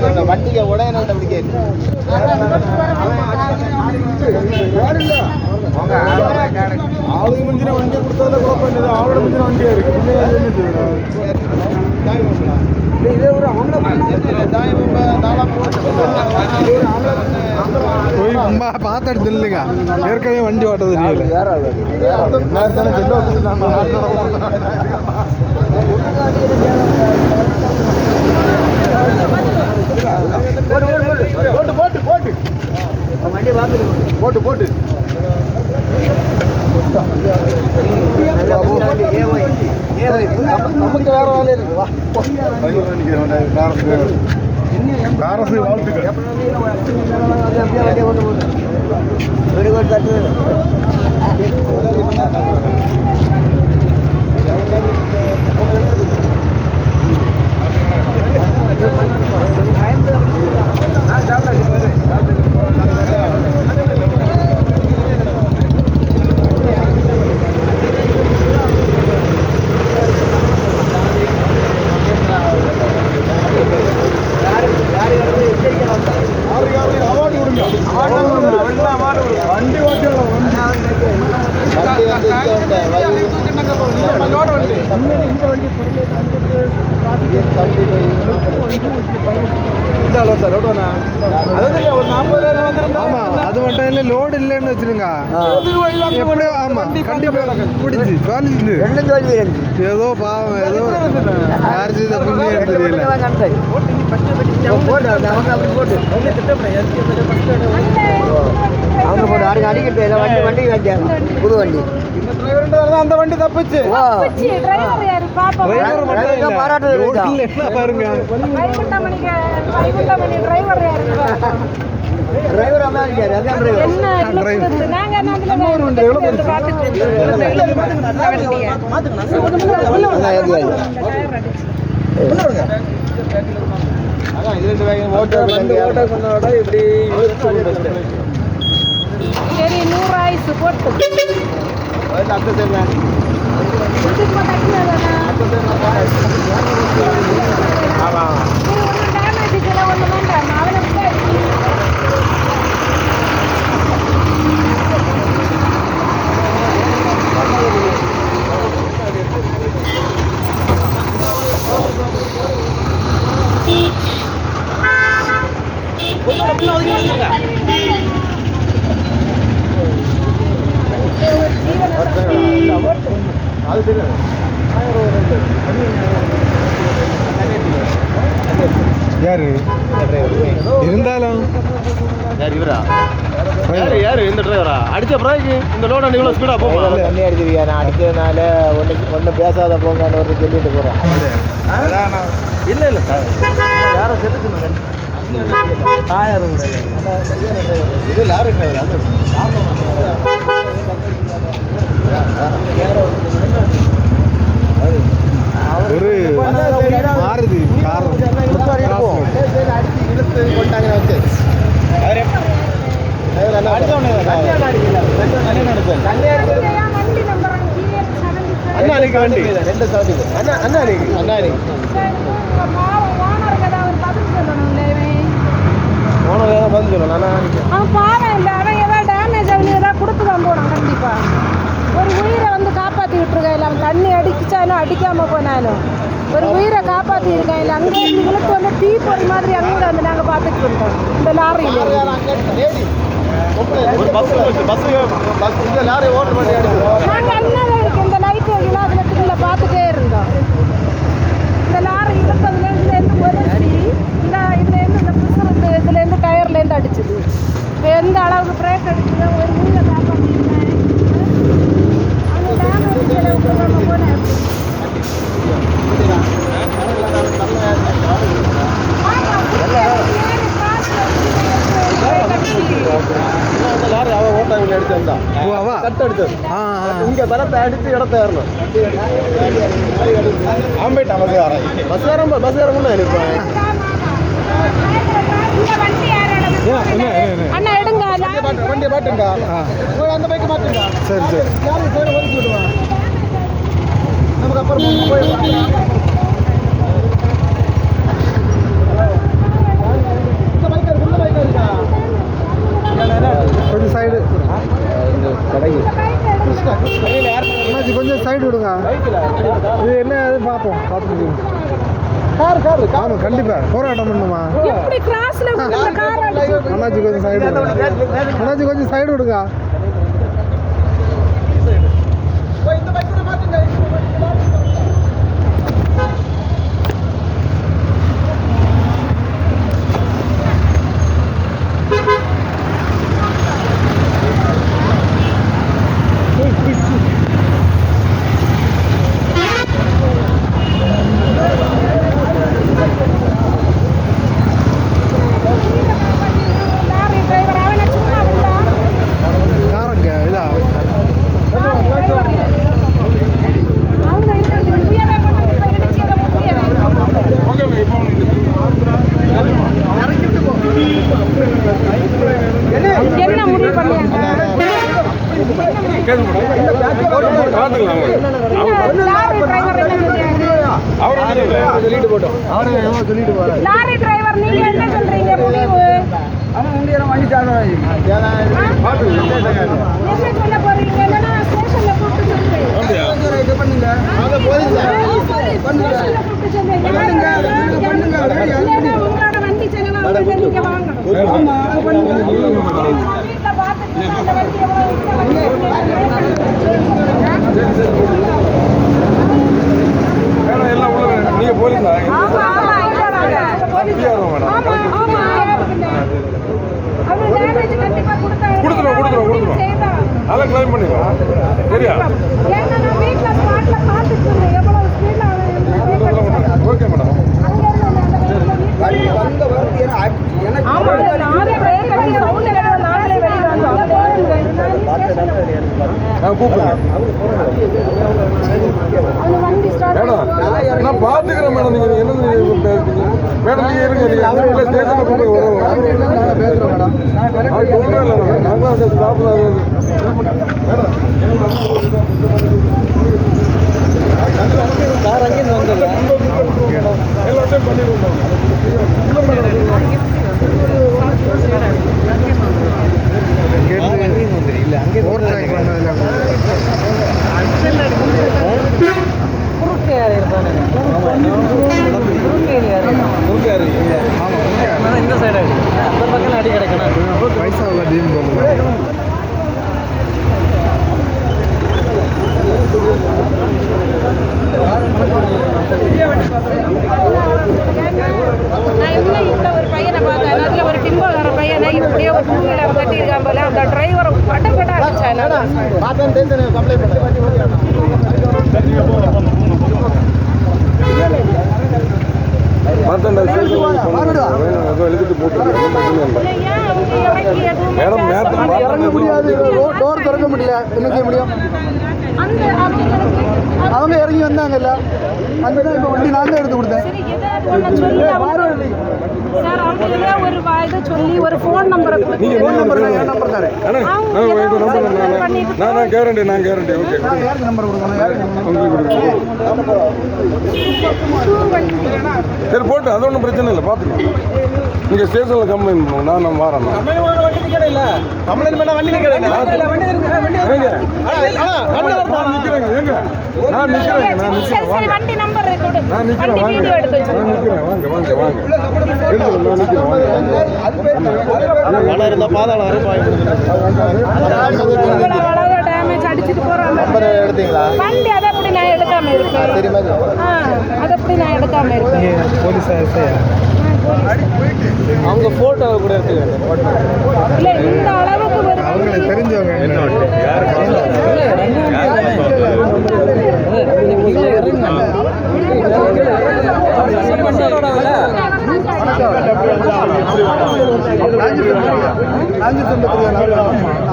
என்னோட வண்டியை கூட என்னோட அப்படி கேட்டு ஆளுக்கு முந்தின வண்டியை கொடுத்தாலும் குழப்பம் இல்லை ஆளோட முந்தின வண்டியாக இருக்குது இதே? ஏற்கனவே வண்டி ஓட்டது வேற போட்டு போட்டு போட்டு போட்டு போட்டு நமக்கு வேற வேலை இருக்கு வா காரசு வாழ்த்துக்கள் அவார்டு ஆமா அது மட்டும் இல்ல லோடு இல்லைன்னு வச்சிருங்க எப்படி ஆமா கண்டிப்பா பிடிச்சி சொல்லிச்சு ஏதோ பாவம் ஏதோ யார் செய்த புண்ணியம் தெரியல. அவங்க போட்டு அடிக்க அடிக்கிட்டு வண்டி வச்சாங்க புது வண்டி. அந்த வண்டி தப்பிச்சு. பாருங்க. டிரைவர் அதான் டிரைவர் சரி நூறு ஆயுசு போட்டு. இது போட்டாச்சுன்னா ஒன்றும் டேமேஜ் இல்லை ஒன்றும் வேண்டாம் அவனை யாரு? இருந்தாலும். யார் இவரா? யாரு யாரு இந்த டிரைவரா அடிச்ச பிறகு இந்த லோட் அண்ட் இவ்வளோ ஸ்பீடாக போகும்? தண்ணி அடிச்சிருக்கியா? நான் அடிச்சதுனால ஒன்று ஒன்றும் பேசாத போங்கன்னு ஒரு சொல்லிட்டு போகிறேன் இல்லை இல்லை சார் யாரை செலுத்துங்க ஆயிரம் இது லாரி டிரைவர் ஒரு மாறுதி காரம் இழுத்து கொண்டாங்க வச்சு அடிக்கையா வண்டி ரெண்டு சவுண்டி அண்ணா அண்ணா அன்னைக்கு அண்ணா அன்னைக்கு ஓனருக்கு ஏதாவது ஒரு பதில் சொல்லணும் அண்ணா அன்னைக்கு அவன் கொடுத்து தான் போனான் கண்டிப்பா. ஒரு உயிரை வந்து காப்பாற்றி விட்டுருக்காங்க இல்லை தண்ணி அடிச்சாலும் அடிக்காம போனாலும் ஒரு உயிரை காப்பாற்றி இல்லை அங்கே விழுத்து வந்து தீ போய் மாதிரி அங்கே வந்து நாங்கள் பார்த்துட்டு இருக்கோம் இந்த லாரியில். ஒரு பஸ் பஸ் பஸ் இந்த லாரி ஓட்டர் பண்ணி அடிச்சு நாங்கள் அண்ணால இருக்கு இந்த லைட் வகையில் அதில் திரும்ப பார்த்துட்டே இருந்தோம் இந்த லாரி இழுத்ததுல இதுலேருந்து உதச்சி இந்த இதுலேருந்து இந்த புசுறது இதுலேருந்து டயர்லேருந்து அடிச்சுது இப்போ எந்த அளவுக்கு பிரேக் அடிச்சுது ஒரு உயிரை காப்பாற்றிருக்கேன் அந்த டேமேஜ் அளவுக்கு நம்ம போனேன் இந்த லாரி அவன் ஓட்டாங்க அடிச்சு வந்தான் ஓ, அவா? கட் அடிச்சது ஆ ஆ. இங்க பலத்தை அடிச்சு இடத்த ஏறணும் அவன் அண்ணா எடுங்க வண்டியை மாட்டுங்க. அந்த பைக்கு மாட்டுங்க சரி சரி. நமக்கு அப்புறம் போய் கண்டிப்பா. போராட்டம் பண்ணுமா? எப்படி கிராஸ்ல அண்ணாச்சி கொஞ்சம் சைடு அண்ணாச்சி கொஞ்சம் சைடு விடுங்க லாரி டிரைவர் அவனை சும்மா விட்டா காரங்க இதா அவங்க இந்த உயர கொண்டு இடிச்சிட என்ன முடிவு பண்ணியாங்க லாரி டிரைவர் என்ன சொல்றாங்க சொல்லிட்டு போட்டோம். அவனை ஏதோ சொல்லிட்டு போறேன் லாரி டிரைவர் நீங்க என்ன சொல்றீங்க? முடிவு. என்ன சொல்ல போறீங்க. இல்லைன்னா ஸ்டேஷன்ல கூப்பிட்டு சொல்றீங்க. ஸ்டேஷன்ல கூப்பிட்டு சொல்றீங்க. இல்லைன்னா உங்களோட வண்டி செலவு நீங்க வாங்கணும். வீட்டுல பார்த்துட்டு அந்த வண்டி எவ்வளவு இந்த வண்டி எல்லாம் உள்ள நீங்க போலீஸா ஆமா ஆமா இங்க வாங்க ஆமா ஆமா அவங்க டேமேஜ் கண்டிப்பா கொடுத்தாங்க கொடுத்துருவோம், கொடுத்துருவோம், கொடுத்துருவோம். செய்தான் அதெல்லாம் கிளைம் பண்ணிக்கலாம் சரியா ஏன்னா நான் வீட்ல ஸ்பாட்ல பார்த்துட்டு இருந்தேன் எவ்வளவு ஸ்பீட்ல அவன் ஓகே மேடம் ஆமா நானே பிரேக் அடிக்க ரவுண்ட் அடிக்க நானே வெளியில வந்தோம் நான் கூப்பிடுறேன் மேடம் நான் பார்த்துக்கிறேன் மேடம் நீங்க என்ன மேடம் நீங்க இருங்க நீங்க அதுக்குள்ள ஸ்டேஷன்ல பேசுறோம் மேடம் அது ஒன்றும் இல்லை மேடம் நாங்களும் அந்த ஸ்டாஃப்ல கார் அங்கேருந்து வந்தது எல்லாத்தையும் பண்ணிடுவோம் கேட்டு இல்ல அங்கே ஓவர் பண்ணதில்ல இந்த சைடு அந்த பக்கம் அடி கிடைக்கணும் பைசா உள்ள டீம் போகணும் நான் இன்னும் இந்த ஒரு பையனை பார்த்தேன் அதுல ஒரு டிம்போ வர பையனை இப்படியே ஒரு டூ வீலர் கட்டியிருக்கான் போல அந்த டிரைவரை பட்டப்பட்ட அடிச்சான் பார்த்தேன் டேஷன் கம்ப்ளைண்ட் எழுதிட்டு மேடம் முடியாது. டோர் திறக்க முடியல. என்ன செய்ய முடியும்? அவங்க இறங்கி வந்தாங்கல்ல அதுதான் இப்போ வண்டி நான் தான் எடுத்து கொடுத்தேன். சரி அவங்க ஒரு இதை சொல்லி ஒரு ஃபோன் நம்பரை கொடுத்து ஃபோன் நம்பர் என் நம்பர் அவங்க நான் கேரண்டி நான் கேரண்டி ஓகே நம்பர் கொடுக்கணும்? உங்களுக்கு. சரி போட்டு அது ஒன்றும் பிரச்சனை இல்லை பார்த்துக்கலாம். நீங்கள் ஸ்டேஷனில் கம்ப்ளைண்ட் பண்ணுவோம் நான் நான் வரேன். நான். நிற்கிறேன் சரி வாங்க. வண்டி நம்பர் கொடு நான் நிற்கிறேன் வாங்க. நான் நிற்கிறேன் வாங்க வாங்க வாங்க. இருக்கிறேன் நான் நிற்கிறேன் வாங்க பணம் இருந்தால் பாதாளம் வரை பாய் நம்பர் எடுத்தீங்களா? எடுக்காம இருக்கேன் சரி மாதிரி ஆ அதை அப்படி நான் எடுக்காம இருக்கேன் போலீஸா எஸ்ஐயா அவங்க ஃபோட்டோ கூட எடுத்துக்கிறேன் இல்ல இந்த அளவுக்கு ஒரு அவங்களுக்கு தெரிஞ்சவங்க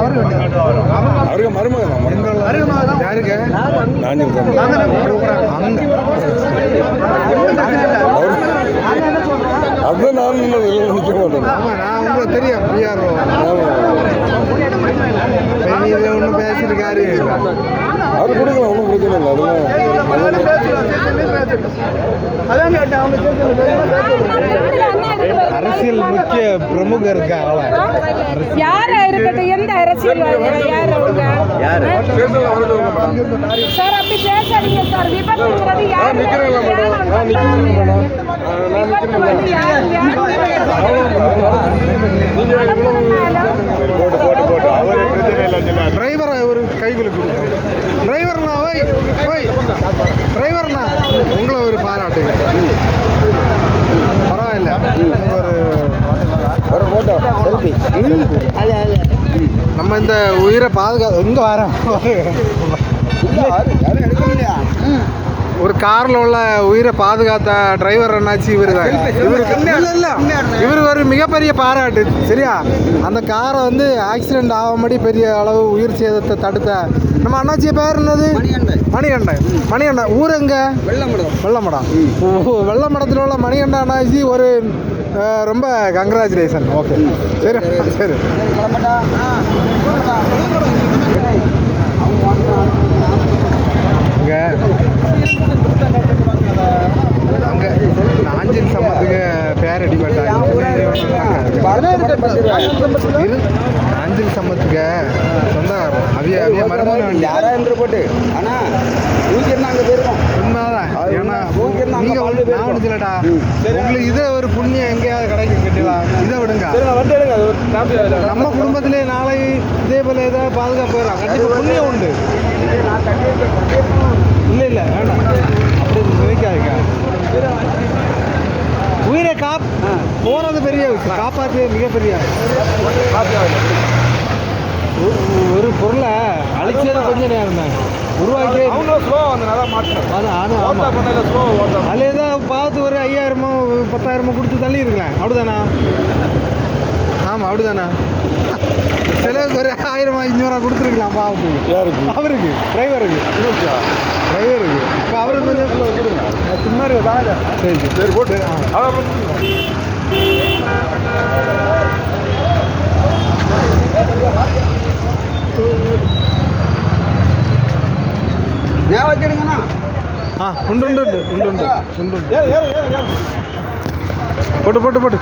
அவருக்கு மருமகன் யாருக்கு? அவர் நான் இன்னும் வெளில நிற்க மாட்டேன். நான் உங்களுக்கு தெரியும் ஆமாம் இதில் ஒன்றும் பேசியிருக்காரு. அது கொடுக்கலாம் ஒன்றும் பிரச்சனை இல்லை அதெல்லாம் அரசியல் முக்கிய பிரமுகர் இருக்கா அவளை யாரா இருக்கட்டும் எந்த அரசியல்வாதி யார் அவங்க சார் அப்படி பேசாதீங்க சார் விபத்துங்கிறது யார் போட்டு போட்டு போட்டு அவரு பிரச்சனை இல்லை சொன்னார் டிரைவரை ஒரு கைகளுக்கு டிரைவர்னா ஓய் டிரைவர்னா உங்களை ஒரு பாராட்டு பரவாயில்ல செல்ஃபி நம்ம இந்த உயிரை பாதுகா எங்கே வரோம் ஒரு காரில் உள்ள உயிரை பாதுகாத்த டிரைவர் என்னாச்சு? இவர் தான் இவருக்கு இல்லை இவர் ஒரு மிகப்பெரிய பாராட்டு. சரியா? அந்த காரை வந்து ஆக்சிடென்ட் ஆகாமடி பெரிய அளவு உயிர் சேதத்தை தடுத்த. நம்ம அண்ணாச்சிய பேர் என்னது? மணிகண்டன். மணிகண்டன். ஊர் எங்க? வெள்ளமடம். வெள்ளமடம். ஓ வெள்ளமடத்தில் உள்ள மணிகண்டன் அண்ணாச்சி ஒரு ரொம்ப கங்க்ராச்சுலேஷன் ஓகே சரி சரி. இங்க அங்க நாஞ்சில் சம்பத்துக்கு பேர் அடிபட்டாங்க நாஞ்சில் சம்பத்துக்கு சொந்தக்காரன் அவிய அவிய மருமகன் யாரா என்று போட்டு ஆனா ஊங்கிட்டு நாங்க போயிருக்கோம் உண்மைதான். ஏன்னா ஊங்கிட்டு நாங்க நீங்க வாழ்ந்து நான் முடிச்சலடா உங்களுக்கு இதை புண்ணியம் எங்கேயாவது கிடைக்கும் கேட்டீங்களா இதை விடுங்க. நம்ம குடும்பத்திலே நாளை இதே போல ஏதாவது பாதுகாப்பு கண்டிப்பா புண்ணியம் உண்டு. இல்லை இல்லை வேண்டாம். அப்படி நினைக்காதுங்க. உயிரை காப் போறது பெரிய விஷயம். காப்பாற்று மிகப்பெரிய ஒரு- ஒரு பொருளை அழிச்சது கொஞ்ச நேரம் தான். உருவாக்கி அவங்க ஸ்லோ வந்து நல்லா மாட்டேன் அது அது ஓட்டா பண்ணல ஸ்லோ ஓட்டா. அதில் ஏதோ பார்த்து ஒரு ஐயாயிரமோ பத்தாயிரமோ கொடுத்து தள்ளி இருக்கலாம் அப்படிதானா? ஆமாம் அப்படிதானா? சிலருக்கு ஒரு ஆயிரமா ஐநூறுவா கொடுத்துருக்கலாம் பாவத்துக்கு. யாருக்கு? அவருக்கு டிரைவருக்கு டிரைவருக்கு இப்போ அவருக்கு கொஞ்சம் கொடுங்க. சும்மா தாங்க சரி சரி. சரி போட்டு. வச்சிடுங்கண்ணா ஆ உண்டு உண்டு உண்டு உண்டு உண்டு உண்டு போட்டு போட்டு போட்டு.